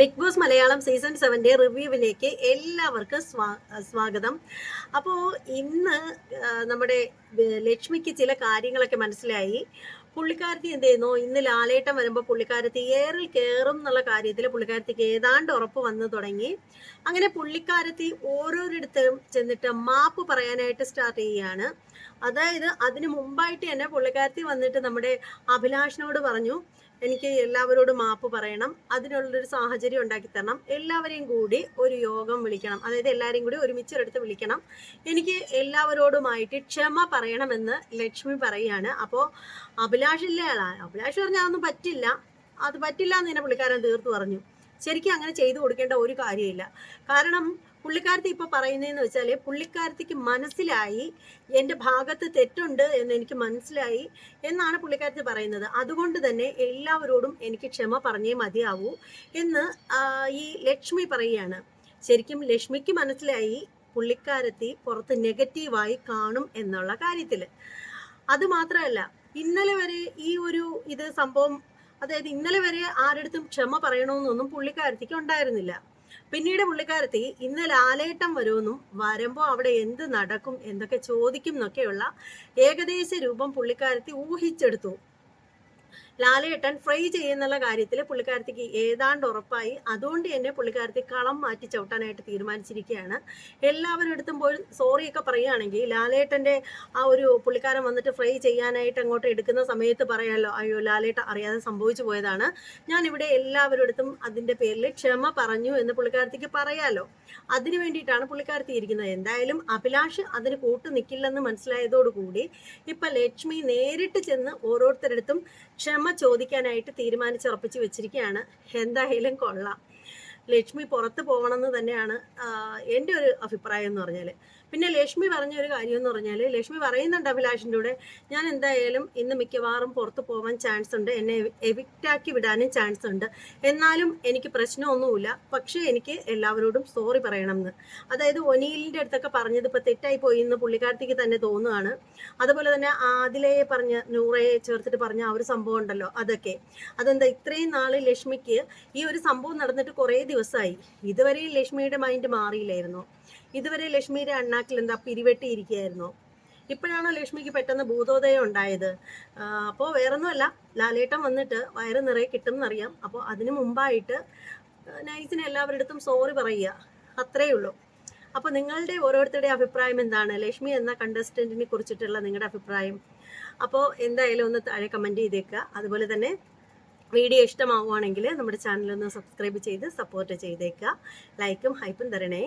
Big boss Malayalam season സെവന്റെ റിവ്യൂവിലേക്ക് എല്ലാവർക്കും സ്വാ സ്വാഗതം. അപ്പോൾ ഇന്ന് നമ്മുടെ ലക്ഷ്മിക്ക് ചില കാര്യങ്ങളൊക്കെ മനസ്സിലായി. പുള്ളിക്കാരത്തി എന്ത് ചെയ്യുന്നു? ഇന്ന് ലാലേട്ടം വരുമ്പോൾ പുള്ളിക്കാരത്തി ഏറിൽ കയറും എന്നുള്ള കാര്യത്തിൽ പുള്ളിക്കാരത്തിക്ക് ഏതാണ്ട് ഉറപ്പ് വന്നു തുടങ്ങി. അങ്ങനെ പുള്ളിക്കാരത്തി ഓരോരിടത്തും ചെന്നിട്ട് മാപ്പ് പറയാനായിട്ട് സ്റ്റാർട്ട് ചെയ്യുകയാണ്. അതായത് അതിന് മുമ്പായിട്ട് തന്നെ പുള്ളിക്കാരത്തി വന്നിട്ട് നമ്മുടെ അഭിലാഷിനോട് പറഞ്ഞു എനിക്ക് എല്ലാവരോടും മാപ്പ് പറയണം. അതിനുള്ളൊരു സാഹചര്യം ഉണ്ടാക്കി തരണം. എല്ലാവരെയും കൂടി ഒരു യോഗം വിളിക്കണം. അതായത് എല്ലാവരെയും കൂടി ഒരുമിച്ചൊരിടത്ത് വിളിക്കണം. എനിക്ക് എല്ലാവരോടുമായിട്ട് ക്ഷമ പറയണമെന്ന് ലക്ഷ്മി പറയുകയാണ്. അപ്പോൾ അഭിലാഷില്ല അഭിലാഷ് പറഞ്ഞാൽ അതൊന്നും പറ്റില്ല. അത് പറ്റില്ല എന്ന് തന്നെ പുള്ളിക്കാരൻ തീർത്തു പറഞ്ഞു. ശരിക്കും അങ്ങനെ ചെയ്തു കൊടുക്കേണ്ട ഒരു കാര്യമില്ല. കാരണം പുള്ളിക്കാരത്തി ഇപ്പോൾ പറയുന്നതെന്ന് വെച്ചാൽ പുള്ളിക്കാരത്തിക്ക് മനസ്സിലായി എന്റെ ഭാഗത്ത് തെറ്റുണ്ട് എന്ന് എനിക്ക് മനസ്സിലായി എന്നാണ് പുള്ളിക്കാരത്തി പറയുന്നത്. അതുകൊണ്ട് തന്നെ എല്ലാവരോടും എനിക്ക് ക്ഷമ പറഞ്ഞേ മതിയാവൂ എന്ന് ഈ ലക്ഷ്മി പറയുകയാണ്. ശരിക്കും ലക്ഷ്മിക്ക് മനസ്സിലായി പുള്ളിക്കാരത്തി പുറത്ത് നെഗറ്റീവായി കാണും എന്നുള്ള കാര്യത്തിൽ അത് മാത്രമല്ല ഇന്നലെ വരെ ഈ ഒരു ഇത് സംഭവം അതായത് ഇന്നലെ വരെ ആരടുത്തും ക്ഷമ പറയണമെന്നൊന്നും പുള്ളിക്കാരത്തിക്ക് ഉണ്ടായിരുന്നില്ല. പിന്നീട് പുള്ളിക്കാരത്തി ഇന്ന് ലാലേട്ടം വരുമെന്നും വരുമ്പോൾ അവിടെ എന്ത് നടക്കും എന്തൊക്കെ ചോദിക്കും എന്നൊക്കെയുള്ള ഏകദേശ രൂപം പുള്ളിക്കാരത്തി ഊഹിച്ചെടുത്തു. ലാലേട്ടൻ ഫ്രൈ ചെയ്യുന്നുള്ള കാര്യത്തിൽ പുള്ളിക്കാരത്തിക്ക് ഏതാണ്ട് ഉറപ്പായി. അതുകൊണ്ട് തന്നെ പുള്ളിക്കാരത്തി കളം മാറ്റി ചവിട്ടാനായിട്ട് തീരുമാനിച്ചിരിക്കുകയാണ്. എല്ലാവരും എടുത്തും പോയി സോറിയൊക്കെ പറയുകയാണെങ്കിൽ ലാലേട്ടന്റെ ആ ഒരു പുള്ളിക്കാരൻ വന്നിട്ട് ഫ്രൈ ചെയ്യാനായിട്ട് അങ്ങോട്ട് എടുക്കുന്ന സമയത്ത് പറയാമല്ലോ അയ്യോ ലാലേട്ട അറിയാതെ സംഭവിച്ചു പോയതാണ്. ഞാനിവിടെ എല്ലാവരും അടുത്തും അതിന്റെ പേരിൽ ക്ഷമ പറഞ്ഞു എന്ന് പുള്ളിക്കാരത്തിക്ക് പറയാമല്ലോ അതിനു വേണ്ടിയിട്ടാണ് പുള്ളിക്കാരത്തി ഇരിക്കുന്നത്. എന്തായാലും അഭിലാഷ് അതിന് കൂട്ടു നിൽക്കില്ലെന്ന് മനസ്സിലായതോടുകൂടി ഇപ്പം ലക്ഷ്മി നേരിട്ട് ചെന്ന് ഓരോരുത്തരടുത്തും ക്ഷമ ചോദിക്കാനായിട്ട് തീരുമാനിച്ചുറപ്പിച്ച് വെച്ചിരിക്കുകയാണ്. എന്തായാലും കൊള്ളാം. ലക്ഷ്മി പുറത്ത് പോകണമെന്ന് തന്നെയാണ് എന്റെ ഒരു അഭിപ്രായം എന്ന് പറഞ്ഞാൽ പിന്നെ ലക്ഷ്മി പറഞ്ഞ ഒരു കാര്യം എന്ന് പറഞ്ഞാൽ ലക്ഷ്മി പറയുന്നുണ്ട് അഭിലാഷിന്റെ കൂടെ ഞാൻ എന്തായാലും ഇന്ന് മിക്കവാറും പുറത്ത് പോകാൻ ചാൻസ് ഉണ്ട് എന്നെ എവിക്റ്റാക്കി വിടാനും ചാൻസ് ഉണ്ട്. എന്നാലും എനിക്ക് പ്രശ്നമൊന്നുമില്ല പക്ഷേ എനിക്ക് എല്ലാവരോടും സോറി പറയണമെന്ന്. അതായത് ഒനീലിന്റെ അടുത്തൊക്കെ പറഞ്ഞത് ഇപ്പോൾ തെറ്റായി പോയി എന്ന് പുള്ളിക്കാരത്തേക്ക് തന്നെ തോന്നുകയാണ് അതുപോലെ തന്നെ ആദിലയെ പറഞ്ഞ് നൂറയെ ചേർത്തിട്ട് പറഞ്ഞ ആ ഒരു സംഭവം ഉണ്ടല്ലോ അതൊക്കെ. അതെന്താ ഇത്രയും നാൾ ലക്ഷ്മിക്ക് ഈ ഒരു സംഭവം നടന്നിട്ട് കുറേ ദിവസമായി. ഇതുവരെ ലക്ഷ്മിയുടെ മൈൻഡ് മാറിയില്ലായിരുന്നു. ഇതുവരെ ലക്ഷ്മിയുടെ അണ്ണാക്കിൽ എന്താ പിരിവെട്ടിയിരിക്കുകയായിരുന്നു. ഇപ്പോഴാണോ ലക്ഷ്മിക്ക് പെട്ടെന്ന് ഭൂതോദയം ഉണ്ടായത്? അപ്പോൾ വേറൊന്നുമല്ല. ലാലേട്ടൻ വന്നിട്ട് വയറ് നിറയെ കിട്ടും എന്നറിയാം അപ്പോൾ അതിന് മുമ്പായിട്ട് നൈസിന് എല്ലാവരുടെ സോറി പറയുക. അത്രയേ ഉള്ളൂ. അപ്പോൾ നിങ്ങളുടെ ഓരോരുത്തരുടെ അഭിപ്രായം എന്താണ്? ലക്ഷ്മി എന്ന കണ്ടസ്റ്റന്റിനെ കുറിച്ചിട്ടുള്ള നിങ്ങളുടെ അഭിപ്രായം. അപ്പോൾ എന്തായാലും ഒന്ന് താഴെ കമന്റ് ചെയ്തേക്കുക. അതുപോലെ തന്നെ വീഡിയോ ഇഷ്ടമാവുകയാണെങ്കിൽ നമ്മുടെ ചാനലൊന്ന് സബ്സ്ക്രൈബ് ചെയ്ത് സപ്പോർട്ട് ചെയ്തേക്കുക. ലൈക്കും ഹൈപ്പും തരണേ.